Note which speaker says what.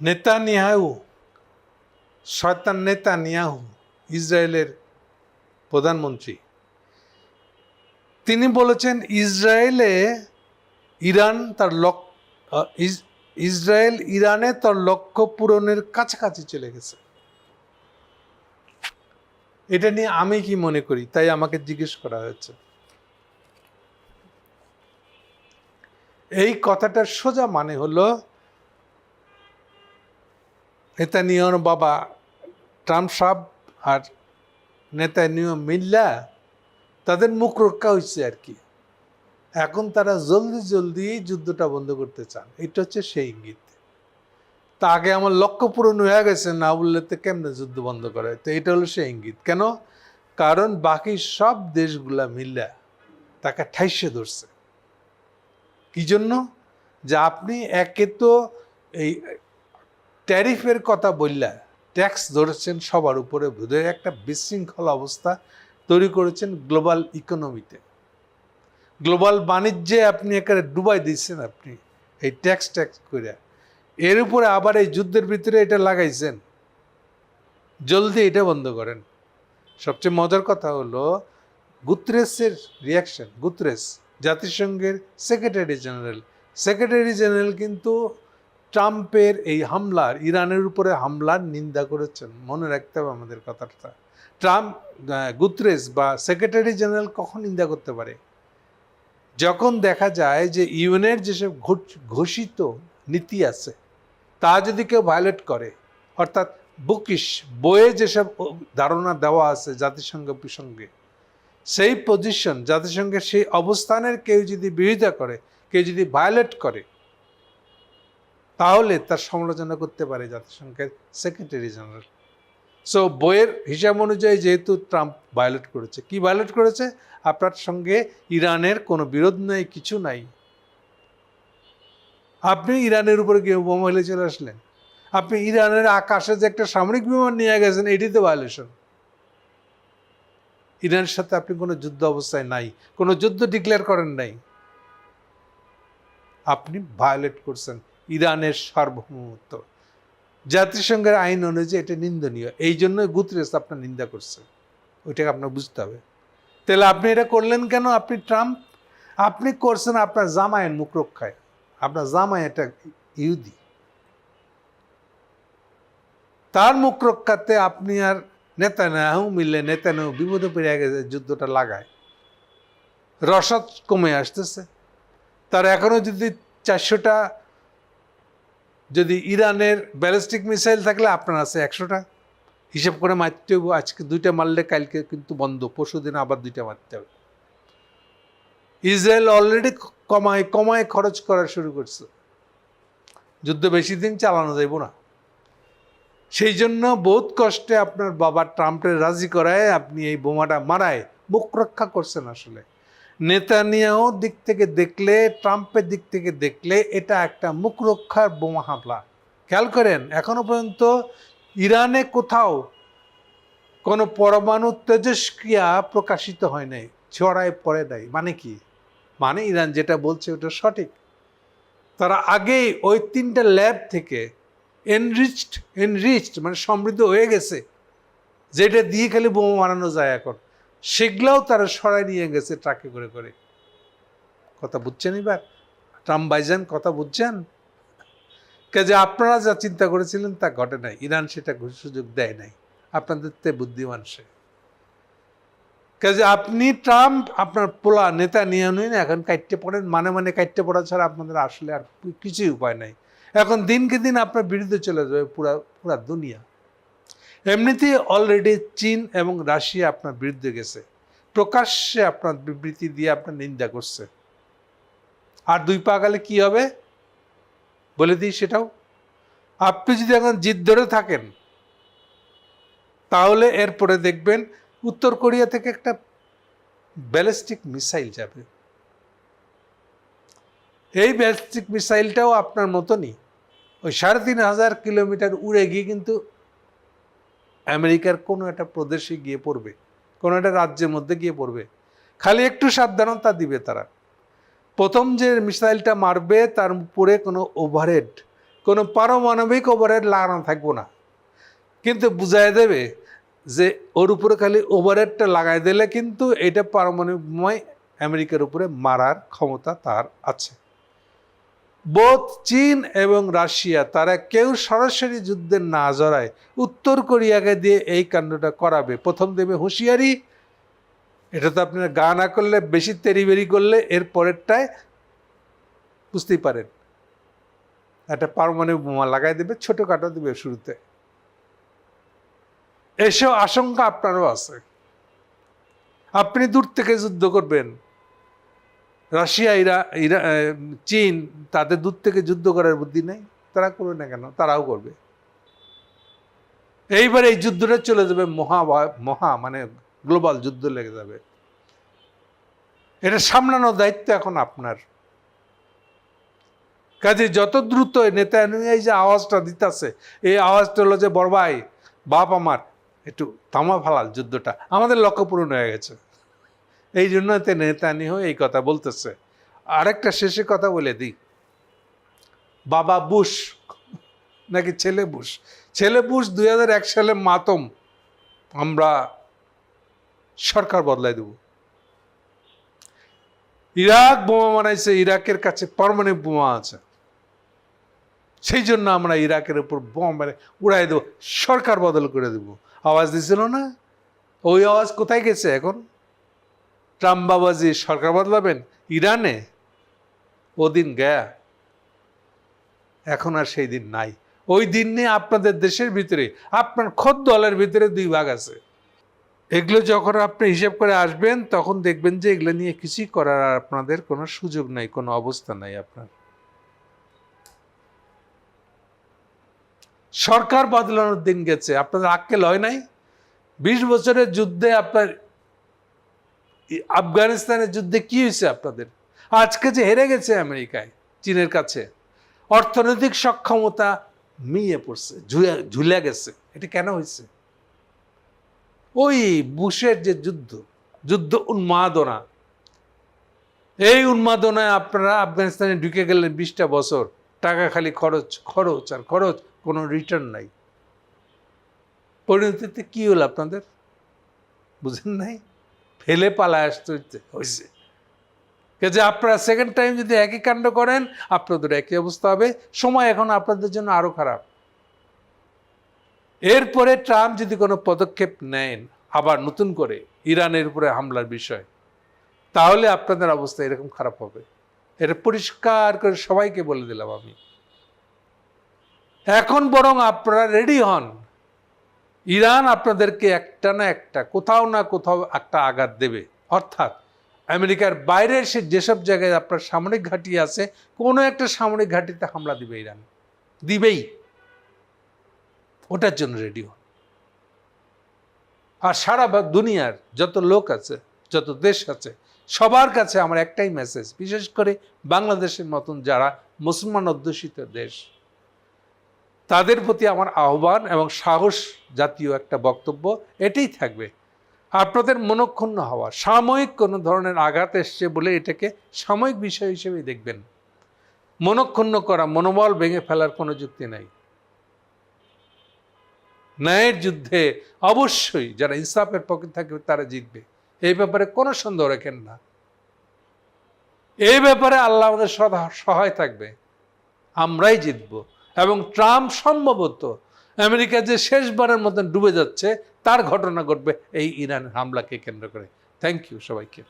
Speaker 1: Netanyahu, শয়তান Netanyahu, ইসরায়েলের প্রধানমন্ত্রী। তিনি বলেছেন, ইসরায়েলে ইরান তার লক ইসরায়েল ইরানে তার লক্ষ্য পূরণের কাছাকাছি চলে গেছে। এটা নিয়ে আমি কি মনে করি, তাই আমাকে জিজ্ঞেস করা হয়েছে। এই কথাটার সোজা মানে হলো নেতানিয়র বাবা ট্রাম্প সাহেব আর নেতানিয় মিল্লা, তাদের মুখ রক্ষা হয়েছে আর কি। এখন তারা জলদি জলদি যুদ্ধটা বন্ধ করতে চান। এটা হচ্ছে সেই ইঙ্গিত। তা আগে আমার লক্ষ্য পূরণ হয়ে গেছে, না বললে তো কেমনে যুদ্ধ বন্ধ করে তো এটা হলো সেই ইঙ্গিত। কেন? কারণ বাকি সব দেশগুলা মিল্লা তাকে ঠাইসে ধরছে। কি জন্য? যে আপনি একে তো এই ট্যারিফের কথা বললা ট্যাক্স ধরেছেন সবার উপরে ধরে একটা বিশৃঙ্খল অবস্থা তৈরি করেছেন গ্লোবাল ইকোনমিতে। গ্লোবাল বাণিজ্যে আপনি একেবারে ডুবাই দিচ্ছেন আপনি এই ট্যাক্স ট্যাক্স করে। এর উপরে আবার এই যুদ্ধের ভিতরে এটা লাগাইছেন। জলদি এটা বন্ধ করেন। সবচেয়ে মজার কথা হলো গুতরেসের রিয়াকশন গুতরেস, জাতিসংঘের সেক্রেটারি জেনারেল সেক্রেটারি জেনারেল কিন্তু ট্রাম্পের এই হামলার, ইরানের উপরে হামলার নিন্দা করেছেন। মনে রাখতে হবে আমাদের কথাটা। ট্রাম্প গুতরেস বা সেক্রেটারি জেনারেল কখন নিন্দা করতে পারে? যখন দেখা যায় যে ইউএনের যেসব ঘোষিত নীতি আছে, তা যদি কেউ ভায়োলেট করে, অর্থাৎ বুকিশ বইয়ে যেসব ধারণা দেওয়া আছে জাতিসংঘ প্রসঙ্গে, সেই পজিশন জাতিসংঘের সেই অবস্থানের কেউ যদি বিরোধিতা করে, কেউ যদি ভায়োলেট করে তাহলে তার সমালোচনা করতে পারে জাতিসংঘের সেক্রেটারি জেনারেল সো বইয়ের হিসাব অনুযায়ী যেহেতু ট্রাম্প ভায়োলেট করেছে, কি ভায়োলেট করেছে? আপনার সঙ্গে ইরানের কোনো বিরোধ নেই, কিছু নাই। আপনি ইরানের উপরে গিয়ে বোমা হেলে চলে আসলেন। আপনি ইরানের আকাশে যে একটা সামরিক বিমান নিয়ে গেছেন, এটি তো ভায়োলেশন ইরানের সাথে আপনি কোনো যুদ্ধ অবস্থায় নাই, কোনো যুদ্ধ ডিক্লেয়ার করেন নাই। আপনি ভায়োলেট করছেন। ইরানের সার্বভৌমত্ব। জাতিসংঘের আইন অনুযায়ী এটা নিন্দনীয়। এই জন্য গুতরেস আপনার নিন্দা করছে। ওইটাকে আপনার বুঝতে হবে। তাহলে আপনি এটা করলেন কেন? আপনি ট্রাম্প? আপনি করছেন আপনার জামায়ের মুখ রক্ষায়। আপনার জামাই এটা ইহুদি। তার মুখ রক্ষাতে আপনি আর নেতা নেহু মিললে নেতা নেহু বিপদে পড়ে গেছে, যুদ্ধটা লাগায়। রসদ কমে আসতেছে। তার এখনও যদি চারশোটা যদি ইরানের ব্যালিস্টিক মিসাইল থাকলে আপনার আছে একশোটা। হিসেব করে মারতে হবে আজকে দুইটা মারলে কালকে কিন্তু বন্ধ, পরশু দিন আবার দুইটা মারতে হবে। ইসরায়েল অলরেডি কমায় কমায় খরচ করা শুরু করছে। যুদ্ধ বেশি দিন চালানো যাইব না। সেই জন্য বহুত কষ্টে আপনার বাবা ট্রাম্পের রাজি করায়, আপনি এই বোমাটা মারায়, মুখ রক্ষা করছেন আসলে। নেতানিয়াহ দিক থেকে দেখলে, ট্রাম্পের দিক থেকে দেখলে এটা একটা মুখ রক্ষার বোমা হামলা। খেয়াল করেন, এখনও পর্যন্ত ইরানে কোথাও কোনো পরমাণু তেজস্ক্রিয়া প্রকাশিত হয় নাই, ছড়ায় পড়ে দেয় মানে কি? মানে ইরান যেটা বলছে ওটা সঠিক। তারা আগেই ওই তিনটা ল্যাব থেকে এনরিচড এনরিচড মানে সমৃদ্ধ হয়ে গেছে, যেটা দিয়ে খালি বোমা বানানো যায় এখন। সেগুলাও তারা সরাই নিয়ে গেছে ট্রাকে করে করে। কথা বুঝছেন এবার? ট্রাম্প বাইজান কথা বুঝছেন? কাজে আপনারা যা চিন্তা করেছিলেন তা ঘটে নাই। ইরান সেটা সুযোগ দেয় নাই। আপনাদের তে বুদ্ধিমান সে। কাজে আপনি ট্রাম্প, আপনার পোলা নেতা নিয়ে নিন এখন কাটতে পড়েন মানে মানে কাটতে পড়া ছাড়া আপনাদের আসলে আর কিছুই উপায় নাই। এখন দিনকে দিন আপনার বিরুদ্ধে চলে যাবে পুরা পুরা দুনিয়া। এমনিতেই অলরেডি চীন এবং রাশিয়া আপনার বিরুদ্ধে গেছে। প্রকাশ্যে আপনার বিবৃতি দিয়ে আপনার নিন্দা করছে। আর দুই পা গেলে কী হবে? বলে দিই সেটাও। আপনি যদি এখন জিদ ধরে থাকেন, তাহলে এরপরে দেখবেন উত্তর কোরিয়া থেকে একটা ব্যালিস্টিক মিসাইল যাবে। এই ব্যালিস্টিক মিসাইলটাও আপনার মতনই। ওই সাড়ে তিন হাজার কিলোমিটার উড়ে গিয়ে কিন্তু আমেরিকার কোনো একটা প্রদেশে গিয়ে পড়বে, কোনো একটা রাজ্যের মধ্যে গিয়ে পড়বে, খালি একটু সাবধানতা দিবে তারা। প্রথম যে মিসাইলটা মারবে তার উপরে কোনো ওভারহেড কোনো পারমাণবিক ওভারহেড লাগানো থাকব না। কিন্তু বুঝাই দেবে যে ওর উপরে খালি ওভারহেডটা লাগাই দিলে কিন্তু এটা পারমাণবিকময় আমেরিকার উপরে মারার ক্ষমতা তার আছে। বোধ চীন এবং রাশিয়া, তারা কেউ সরাসরি যুদ্ধে না জড়ায়। উত্তর কোরিয়াকে দিয়ে এই কাণ্ডটা করাবে। প্রথম দেবে হুঁশিয়ারি। এটা তো আপনার গা না করলে, বেশি তেরিবেরি করলে এর পরেরটায় বুঝতেই পারেন। একটা পারমাণবিক বোমা লাগাই দেবে, ছোটোখাটো দেবে শুরুতে। এসব আশঙ্কা আপনারও আছে। আপনি দূর থেকে যুদ্ধ করবেন। রাশিয়া, ইরা ইরা চীন তাদের দূর থেকে যুদ্ধ করার বুদ্ধি নেই। তারা করবে না কেন? তারাও করবে। এইবার এই যুদ্ধটা চলে যাবে মহা মহা মানে গ্লোবাল যুদ্ধ লেগে যাবে। এটা সামলানোর দায়িত্ব এখন আপনার। কাজে যত দ্রুত নেতা এই যে আওয়াজটা দিতেছে, এই আওয়াজটা হলো যে, বড় ভাই, বাপ আমার, একটু থামা ফালাল যুদ্ধটা। আমাদের লক্ষ্য পূরণ হয়ে গেছে। এই জন্য তে নেতানিহ এই কথা বলতেছে। আরেকটা শেষে কথা বলে দিই। বাবা বুশ, নাকি ছেলে বুশ? ছেলে বুশ দুই এক সালে মাতম, আমরা সরকার বদলাই দেব। ইরাক বোমা বানাইছে, ইরাকের কাছে পারমানেন্ট বোমা আছে। সেই জন্য আমরা ইরাকের উপর বোম মেরে উড়াই দেবো, সরকার বদল করে দেব। আওয়াজ দিছিল না? ওই আওয়াজ কোথায় গেছে এখন? ট্রাম্প বাবাজি সরকার বদলাবেন? ইরানে? ওদিন গয়া। এখন আর সেই দিন নাই। ওই দিন নিয়ে আপনাদের দেশের ভিতরে, আপনার খোদ দলের ভিতরে দুই ভাগ আছে। এগুলো যখন আপনি হিসেব করে আসবেন, তখন দেখবেন যে এগুলো নিয়ে কিছুই করার আর আপনাদের কোনো সুযোগ নাই, কোনো অবস্থা নাই আপনার। সরকার বদলানোর দিন গেছে। আপনাদের আক্কেল হয় নাই? বিশ বছরের যুদ্ধে আপনার আফগানিস্তানের যুদ্ধে কি হয়েছে আপনাদের? আজকে যে হেরে গেছে আমেরিকায়, চীনের কাছে, অর্থনৈতিক সক্ষমতা মিয়ে পড়ছে, ঝুলে গেছে। এটা কেন হয়েছে? ওই বুশের যে যুদ্ধ যুদ্ধ উন্মাদনা, এই উন্মাদনায় আপনারা আফগানিস্তানে ঢুকে গেলেন বিশটা বছর, টাকা খালি খরচ খরচ আর খরচ, কোনো রিটার্ন নাই। পরিণতিতে কি হলো আপনাদের? বুঝেন নাই? ফেলে পালায় আসতে হয়েছে যে আপনারা সেকেন্ড টাইম যদি একই কাণ্ড করেন, আপনাদের একই অবস্থা হবে। সময় এখন আপনাদের জন্য আরও খারাপ। এরপরে ট্রাম্প যদি কোনো পদক্ষেপ নেন, আবার নতুন করে ইরানের উপরে হামলার বিষয়, তাহলে আপনাদের অবস্থা এরকম খারাপ হবে। এটা পরিষ্কার করে সবাইকে বলে দিলাম আমি। এখন বরং আপনারা রেডি হন। ইরান আপনাদেরকে একটা না একটা, কোথাও না কোথাও একটা আঘাত দেবে। অর্থাৎ আমেরিকার বাইরের সে যেসব জায়গায় আপনার সামরিক ঘাঁটি আছে, কোনো একটা সামরিক ঘাঁটিতে হামলা দিবে ইরান। দিবেই। ওটার জন্য রেডি হন আর সারা দুনিয়ার যত লোক আছে, যত দেশ আছে, সবার কাছে আমার একটাই মেসেজ বিশেষ করে বাংলাদেশের মতন যারা মুসলমান অধ্যুষিত দেশ। তাদের প্রতি আমার আহ্বান এবং সাহস জাতীয় একটা বক্তব্য এটাই থাকবে। আপনাদের মনক্ষুণ্ণ হওয়া, সাময়িক কোনো ধরনের আঘাত এসছে বলে এটাকে সাময়িক বিষয় হিসেবেই দেখবেন। মনক্ষুণ্ণ করা, মনোবল ভেঙে ফেলার কোনো যুক্তি নাই। ন্যায়ের যুদ্ধে অবশ্যই যারা ইনসাফের পক্ষে থাকবে তারা জিতবে। এই ব্যাপারে কোনো সন্দেহ রাখেন না। এই ব্যাপারে আল্লাহ আমাদের সদা সহায় থাকবে। আমরাই জিতব। এবং ট্রাম্প সম্ভবত আমেরিকা যে শেষবারের মতন ডুবে যাচ্ছে, তার ঘটনা ঘটবে এই ইরানের হামলাকে কেন্দ্র করে। থ্যাংক ইউ সবাইকে।